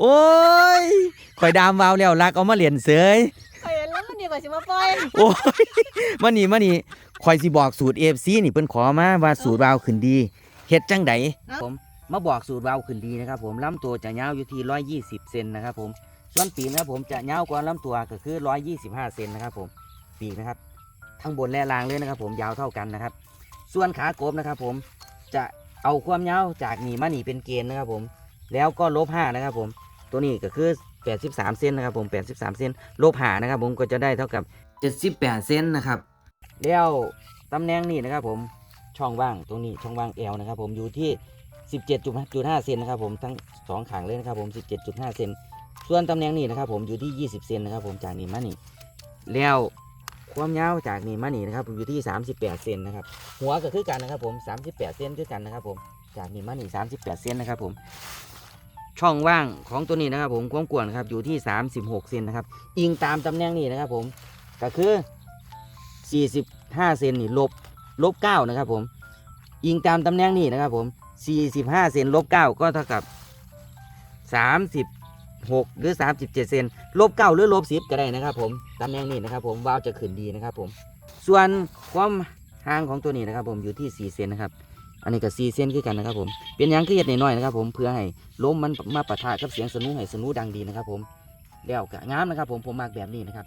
โอ้ยข่อยดามวาวแล้วรักเอามาเรียนเสยข่อยเห็นแล้วมันดีกว่าสิมาปล่อยโอ้ยมานี่มานี่ข่อยสิบอกสูตร AFC นี่เพิ่นขอมาว่าสูตรวาวขึ้นดีเฮ็ดจังไดผมมาบอกสูตรวาวขึ้นดีนะครับผมลำตัวจะยาวอยู่ที่ 120 เซนนะครับผมส่วนปีกนะครับผมจะยาวกว่าลำตัวก็คือ 125 เซนนะครับผมปีกนะครับ ทั้งบนและล่างเลยนะครับ ผมยาวเท่ากันนะครับ ส่วนขากบนะครับ ผมจะเอาความยาวจากนี่มานี่เป็นเกณฑ์นะครับ ผม แล้วก็ลบ5นะครับผม ตัวนี้ก็คือ 83 เซนนะครับผม 83 เซนลบ5นะครับผมก็จะได้เท่ากับ 78 เซนนะครับแล้วตำแหน่งนี้นะครับผมช่องว่างตรงนี้ช่องว่างเอลนะครับผมอยู่ที่ 17.5เซนนะครับผมทั้งสองขางเลยนะครับผม 17.5 เซนส่วนตำแหน่งนี้นะครับผมอยู่ที่ 20 เซนนะครับผมจากนี้มานี่แล้วความยาวจากนี้มานี่นะครับผมอยู่ที่ 38 เซนนะครับหัวก็คือกันนะครับผม 38 เซนคือกันนะครับผมจากนี้มานี่38 เซนนะครับผม ช่องว่างของตัวนี้นะครับ ผมความกว้างนะครับอยู่ที่ 36เซนนะครับอิงตามตำแหน่งนี้นะครับ ผมก็คือ 45เซนนี่ลบลบ9นะครับ ผมยิงตามตำแหน่งนี้นะครับ ผม 45เซนลบ9ก็เท่ากับ 36 หรือ 37เซนลบ9หรือลบ10ก็ได้นะครับ ผมตำแหน่งนี้นะครับ ผมวาวจะขึ้นดีนะครับ ผม ส่วนความห่างของตัวนี้นะครับ ผมอยู่ที่4เซนนะครับ อันนี้ก็4เซนคือกันนะครับผมเป็นยังคือเห็ดน้อยๆนะครับผมเพื่อให้ลมมันมาปะทะกับเสียงสนุให้สนุดังดีนะครับผมแล้วก็งามนะครับผมผมมากแบบนี้นะครับ